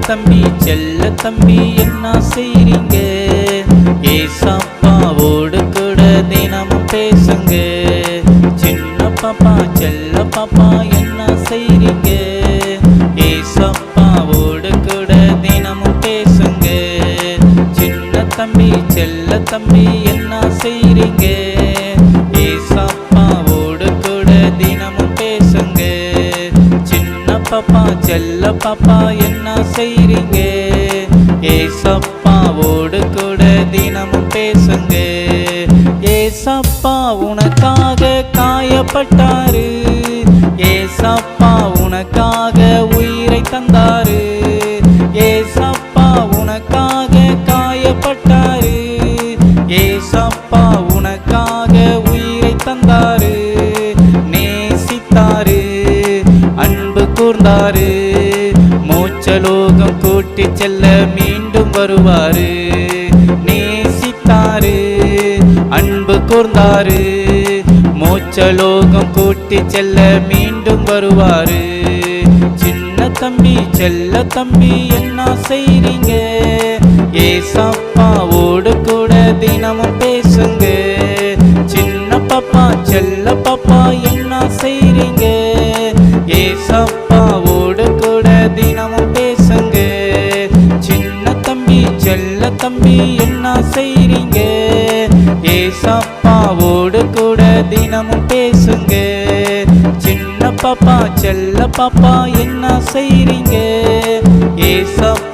தம்பி செல்ல தம்பி என்ன செய்றீங்க? ஏசாப்பாவோடு கூட தினமும் பேசுங்க. சின்ன பாப்பா செல்ல பாப்பா என்ன செய்றீங்க? ஏசாப்பாவோடு கூட தினமும் பேசுங்க. சின்ன தம்பி செல்ல தம்பி என்ன சின்ன பாப்பா செல்ல பாப்பா என்ன செய்றீங்க? ஏசப்பாவோடு கூட தினமும் பேசுங்க. ஏசப்பா உனக்காக காயப்பட்டாரு. ஏசப்பா உனக்காக உயிரை தந்தாரு. ஏசப்பா உனக்காக காயப்பட்டாரு. ஏசப்பா உனக்காக உயிரை தந்தாரு. அன்பு கூர்ந்தாரு. மோச்சலோகம் கூட்டி செல்ல மீண்டும் வருவாரு. நேசித்தாரு அன்பு கூர்ந்தாரு. மோச்சலோகம் கூட்டி செல்ல மீண்டும் வருவாரு. சின்ன தம்பி செல்ல தம்பி என்ன செய்றீங்க? ஏசப்பாவோடு கூட தினமும் பேசுங்க. சின்ன பாப்பா செல்ல பாப்பா என்ன செய்றீங்க? என்ன செய்றீங்க? ஏசப்பாவோடு கூட தினமும் பேசுங்க. சின்ன பாப்பா செல்ல பாப்பா என்ன செய்றீங்க? ஏசப்பா